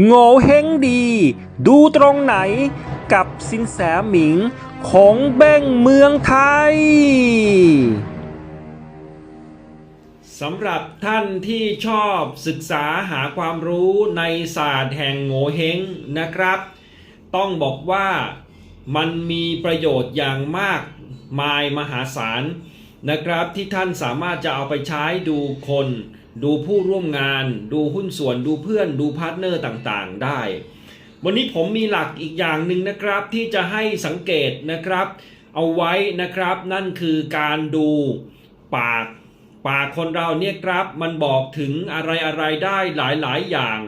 โง่เฮงดี ดูตรงไหนกับสินแสหมิงของเบ้งเมืองไทยสำหรับท่านที่ชอบศึกษาหาความรู้ในศาสตร์แห่งโง่เฮงนะครับ ต้องบอกว่ามันมีประโยชน์อย่างมากมายมหาศาลนะครับที่ท่านสามารถจะเอาไปใช้ดูคน ดูผู้ร่วมงาน ดูหุ้นส่วนดูเพื่อนดูพาร์ทเนอร์ต่างๆได้ วันนี้ผมมีหลักอีกอย่างหนึ่งนะครับที่จะให้สังเกตนะครับ เอาไว้นะครับนั่นคือการดูปากปากคนเราเนี่ยครับมันบอกถึงอะไรอะไรได้หลายๆอย่าง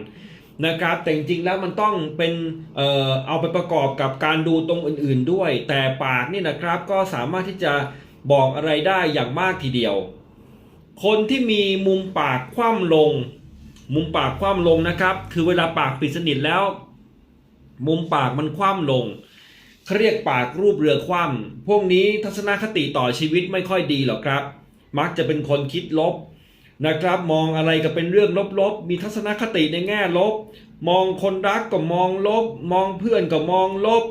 นะครับแต่จริงๆแล้วมันต้องเป็นเอ่อเอาไปประกอบกับการดูตรงอื่นๆด้วย แต่ปากนี่นะครับก็สามารถที่จะบอกอะไรได้อย่างมากทีเดียว คนที่มีมุมปากคว่ำลง มุมปากคว่ำลงนะครับ คือเวลาปากปิดสนิทแล้ว มุมปากมันคว่ำลงเขาเรียกปากรูปเรือคว่ำพวกนี้ทัศนคติต่อชีวิตไม่ค่อยดีหรอกครับ มักจะเป็นคนคิดลบนะครับ มองอะไรก็เป็นเรื่องลบๆ มีทัศนคติในแง่ลบ มองคนรักก็มองลบ มองเพื่อนก็มองลบ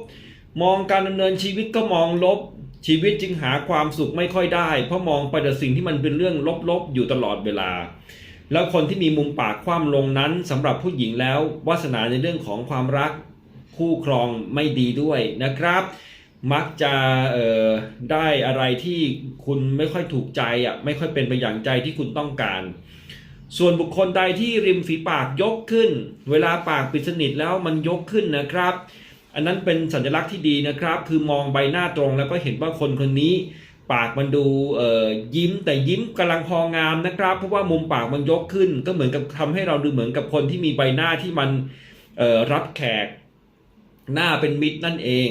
มองการดำเนินชีวิตก็มองลบ ชีวิตจึงหาความสุขไม่ค่อยได้ เพราะมองไปแต่สิ่งที่มันเป็นเรื่องลบๆอยู่ตลอดเวลา แล้วคนที่มีมุมปากคว่ำลงนั้นสำหรับผู้หญิงแล้ววาสนาในเรื่องของความรักคู่ครองไม่ดีด้วยนะครับ มักจะได้อะไรที่คุณไม่ค่อยถูกใจอะไม่ค่อยเป็นไปอย่างใจที่คุณต้องการ ส่วนบุคคลใดที่ริมฝีปากยกขึ้น เวลาปากปิดสนิทแล้วมันยกขึ้นนะครับ อันนั้นเป็นสัญลักษณ์ที่ดีนะครับ คือมองใบหน้าตรงแล้วก็เห็นว่าคนคนนี้ ปากมันดูยิ้มแต่ยิ้มกำลังพองามนะครับ เพราะว่ามุมปากมันยกขึ้น ก็เหมือนกับทำให้เราดูเหมือนกับคนที่มีใบหน้าที่มันรับแขกหน้าเป็นมิตรนั่นเอง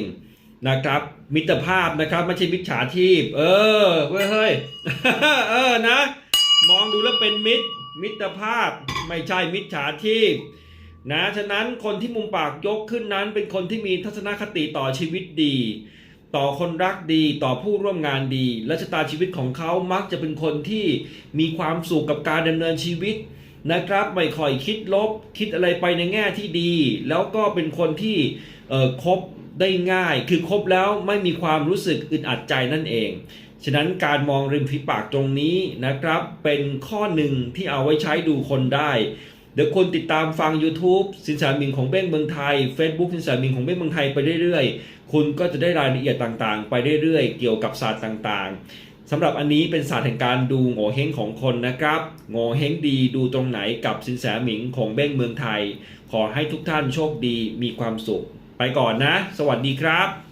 นะครับ มิตรภาพนะครับไม่ใช่มิจฉาชีพ เออเว้ยเฮ้ยเออนะ มองดูแล้วเป็นมิตร มิตรภาพไม่ใช่มิจฉาชีพ นะฉะนั้นคนที่มุมปากยกขึ้นนั้น เป็นคนที่มีทัศนคติต่อชีวิตดี ต่อคนรักดีต่อผู้ร่วมงานดี และชะตาชีวิตของเขามักจะเป็นคนที่มีความสุขกับการดำเนินชีวิตนะครับไม่ค่อยคิดลบ คิดอะไรไปในแง่ที่ดี แล้วก็เป็นคนที่เออคบได้ง่าย คือคบแล้วไม่มีความรู้สึกอึดอัดใจนั่นเอง ฉะนั้นการมองริมฝีปากตรงนี้นะครับ เป็นข้อหนึ่งที่เอาไว้ใช้ดูคนได้ เดี๋ยวคนติดตามฟัง YouTube สินสามิงของเบ้งเมืองไทย Facebook สินสามิงของเบ้งเมืองไทยไปเรื่อยๆ คุณก็จะได้รายละเอียดต่างๆ ไปเรื่อยๆ เกี่ยวกับศาสตร์ต่างๆสำหรับอันนี้เป็นศาสตร์แห่งการดูโง่เฮงของคนนะครับโง่เฮงดีดูตรงไหนกับสินแสหมิงของเบ้งเมืองไทย ขอให้ทุกท่านโชคดีมีความสุข ไปก่อนนะ สวัสดีครับ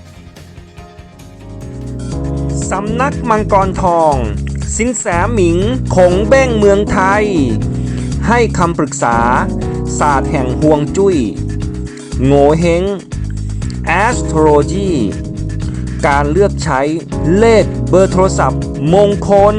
ำนักมังกรทอง สินแสหมิงขงเบ้งเมืองไทย ให้คำปรึกษา ศาสตร์แห่งห่วงจุย้ย โงเฮง astrology การเลือกใช้เลขเบอร์โทรศัพท์มงคล